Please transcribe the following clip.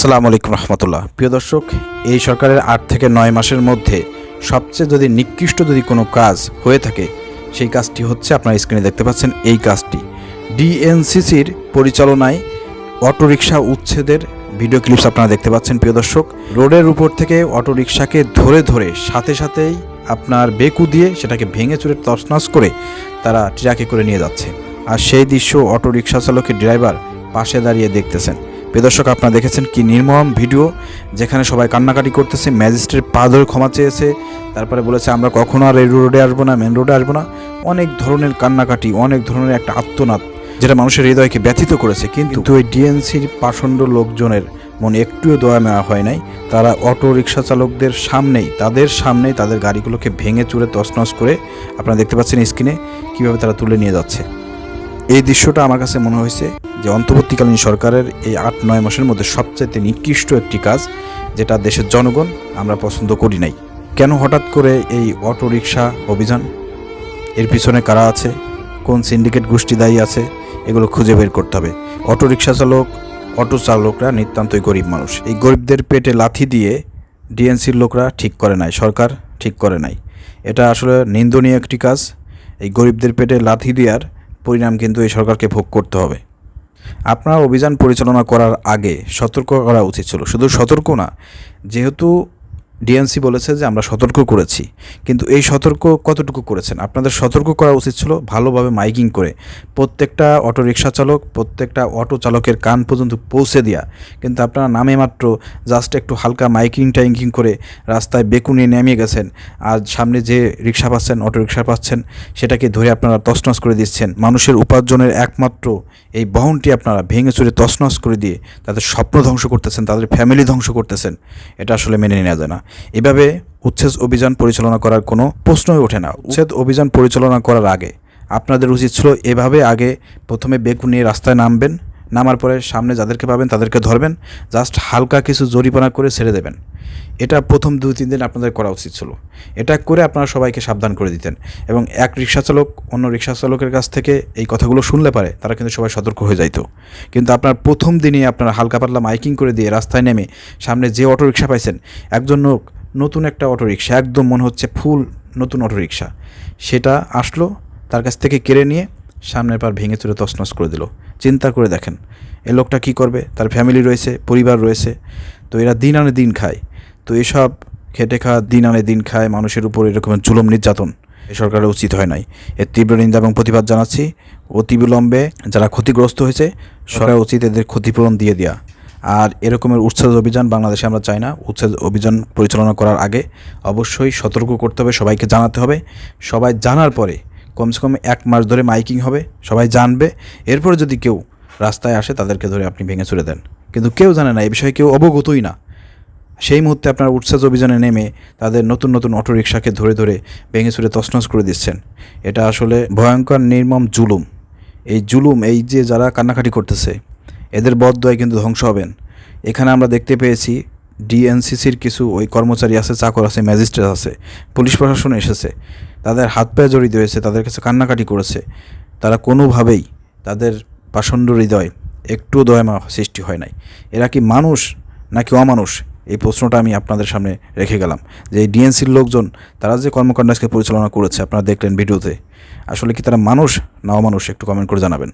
আসসালামু আলাইকুম রহমতুল্লাহ। প্রিয় দর্শক, এই সরকারের আট থেকে নয় মাসের মধ্যে সবচেয়ে যদি নিকৃষ্ট যদি কোনো কাজ হয়ে থাকে, সেই কাজটি হচ্ছে আপনার স্ক্রিনে দেখতে পাচ্ছেন এই কাজটি। ডিএনসিসির পরিচালনায় অটোরিকশা উচ্ছেদের ভিডিও ক্লিপস আপনারা দেখতে পাচ্ছেন, প্রিয় দর্শক। রোডের উপর থেকে অটোরিকশাকে ধরে ধরে সাথে সাথেই আপনার বেকু দিয়ে সেটাকে ভেঙে চুরে তছনছ করে তারা ট্রাকে করে নিয়ে যাচ্ছে। আর সেই দৃশ্য অটোরিকশা চালকের ড্রাইভার পাশে দাঁড়িয়ে দেখতেছেন। প্রিয় দর্শক আপনারা দেখেছেন কি নির্মম ভিডিও যেখানে সবাই কান্নাকাটি করতেছে ম্যাজিস্ট্রেট পা ধরে ক্ষমা চেয়েছে তারপরে বলেছে আমরা কখনো আর এই রোডে আসব না মেন রোডে আসব না। অনেক ধরনের কান্নাকাটি অনেক ধরনের একটা আত্মনাদ যেটা মানুষের হৃদয়কে ব্যথিত করেছে। কিন্তু ওই ডিএনসির পাষণ্ড লোকজনের মনে একটুও দয়া নেওয়া হয় নাই। তারা অটো রিক্সা চালকদের সামনেই তাদের সামনেই তাদের গাড়িগুলোকে ভেঙে চুরে তছনছ করে আপনারা দেখতে পাচ্ছেন স্ক্রিনে কীভাবে তারা তুলে নিয়ে যাচ্ছে। এই দৃশ্যটা আমার কাছে মনে হয়েছে যে অন্তর্বর্তীকালীন সরকারের এই আট, নয় মাসের মধ্যে সবচাইতে নিকৃষ্ট একটি কাজ যেটা দেশের জনগণ আমরা পছন্দ করি নাই। কেন হঠাৎ করে এই অটো রিক্সা অভিযান? এর পিছনে কারা আছে? কোন সিন্ডিকেট গোষ্ঠী দায়ী আছে? এগুলো খুঁজে বের করতে হবে। অটো রিক্সা চালক, অটো চালকরা নিতান্তই গরিব মানুষ। এই গরিবদের পেটে লাথি দিয়ে ডিএনসির লোকরা ঠিক করে নাই, সরকার ঠিক করে নাই। এটা আসলে নিন্দনীয় একটি কাজ। এই গরিবদের পেটে লাথি দেওয়ার পরিণাম কিন্তু এই সরকারকে ভোগ করতে হবে। আপনার অভিযান পরিচালনা করার আগে সতর্ক করা উচিত ছিল। শুধু সতর্ক না, যেহেতু ডিএনসি বলেছে যে আমরা সতর্ক করেছি। কিন্তু এই সতর্ক কতটুকু করেছেন? আপনাদের সতর্ক করা উচিত ছিল ভালোভাবে মাইকিং করে প্রত্যেকটা অটো রিক্সা চালক, প্রত্যেকটা অটো চালকের কান পর্যন্ত পৌঁছে দেওয়া কিন্তু আপনারা নামে মাত্র জাস্ট একটু হালকা মাইকিং টাইকিং করে রাস্তায় বেকুনিয়ে নেমে গেছেন। আর সামনে যে রিক্সা পাচ্ছেন, অটো রিক্সা পাচ্ছেন, সেটাকে ধরে আপনারা তছনছ করে দিচ্ছেন। মানুষের উপার্জনের একমাত্র এই বহনটি আপনারা ভেঙে চুরে তছনছ করে দিয়ে তাদের স্বপ্ন ধ্বংস করতেছেন, তাদের ফ্যামিলি ধ্বংস করতেছেন। এটা আসলে মেনে নেওয়া যায় না। এভাবে উচ্ছেদ অভিযান পরিচালনা করার কোনো প্রশ্নই ওঠে না। উচ্ছেদ অভিযান পরিচালনা করার আগে আপনাদের উচিত ছিল এভাবে আগে প্রথমে বেকু নিয়ে রাস্তায় নামবেন, নামার পরে সামনে যাদেরকে পাবেন তাদেরকে ধরবেন, জাস্ট হালকা কিছু জরিপানা করে ছেড়ে দেবেন। এটা প্রথম দু তিন দিন আপনাদের করা উচিত ছিল। এটা করে আপনারা সবাইকে সাবধান করে দিতেন এবং এক রিক্সা চালক অন্য রিক্সা চালকের কাছ থেকে এই কথাগুলো শুনলে পারে, তারা কিন্তু সবাই সতর্ক হয়ে যাইতো। কিন্তু আপনার প্রথম দিনই আপনারা হালকা পাতলা মাইকিং করে দিয়ে রাস্তায় নেমে সামনে যে অটো রিক্সা পাইছেন, একজন লোক, নতুন একটা অটো রিক্সা একদম মনে হচ্ছে ফুল নতুন অটো রিক্সা সেটা আসলো, তার কাছ থেকে কেড়ে নিয়ে সামনের পার ভেঙে চুরে তছনছ করে দিল। চিন্তা করে দেখেন, এ লোকটা কী করবে? তার ফ্যামিলি রয়েছে, পরিবার রয়েছে, তো এরা দিন আনে দিন খায়। তো এসব খেটে খাওয়া দিন আনে দিন খায়, মানুষের উপর এরকম জুলুম নির্যাতন এ সরকারের উচিত হয় নাই। এর তীব্র নিন্দা এবং প্রতিবাদ জানাচ্ছি। অতি বিলম্বে যারা ক্ষতিগ্রস্ত হয়েছে, সরকার উচিত এদের ক্ষতিপূরণ দিয়ে দেওয়া আর এরকমের উচ্ছেদ অভিযান বাংলাদেশে আমরা চাই না। উচ্ছেদ অভিযান পরিচালনা করার আগে অবশ্যই সতর্ক করতে হবে, সবাইকে জানাতে হবে। সবাই জানার পরে কমসে কম এক মাস ধরে মাইকিং হবে, সবাই জানবে। এরপরে যদি কেউ রাস্তায় আসে, তাদেরকে ধরে আপনি ভেঙে চুরে দেন। কিন্তু কেউ জানে না এই বিষয়ে কেউ অবগতই না। সেই মুহূর্তে আপনার উৎসাহ অভিযানে নেমে তাদের নতুন নতুন অটোরিকশাকে ধরে ধরে ভেঙে চুরে তছনছ করে দিচ্ছেন। এটা আসলে ভয়ঙ্কর, নির্মম জুলুম। এই জুলুম, এই যে যারা কান্নাকাটি করতেছে, এদের বদদয় কিন্তু ধ্বংস হবেন। এখানে আমরা দেখতে পেয়েছি, ডিএনসিসির কিছু ওই কর্মচারী আছে, চাকর আছে, ম্যাজিস্ট্রেট আছে, পুলিশ প্রশাসন এসেছে। তাদের হাত পায়ে জড়িয়ে হয়েছে তাদের কাছে কান্নাকাটি করেছে। তারা কোনোভাবেই তাদের পাষণ্ড হৃদয় একটু দয়মা সৃষ্টি হয় নাই। এরা কি মানুষ নাকি অমানুষ? এই প্রশ্নটা আমি আপনাদের সামনে রেখে গেলাম। যে এই ডিএনসির লোকজন, তারা যে কর্মকাণ্ড আজকে পরিচালনা করেছে, আপনারা দেখলেন ভিডিওতে। আসলে কি তারা মানুষ না অমানুষ, একটু কমেন্ট করে জানাবেন।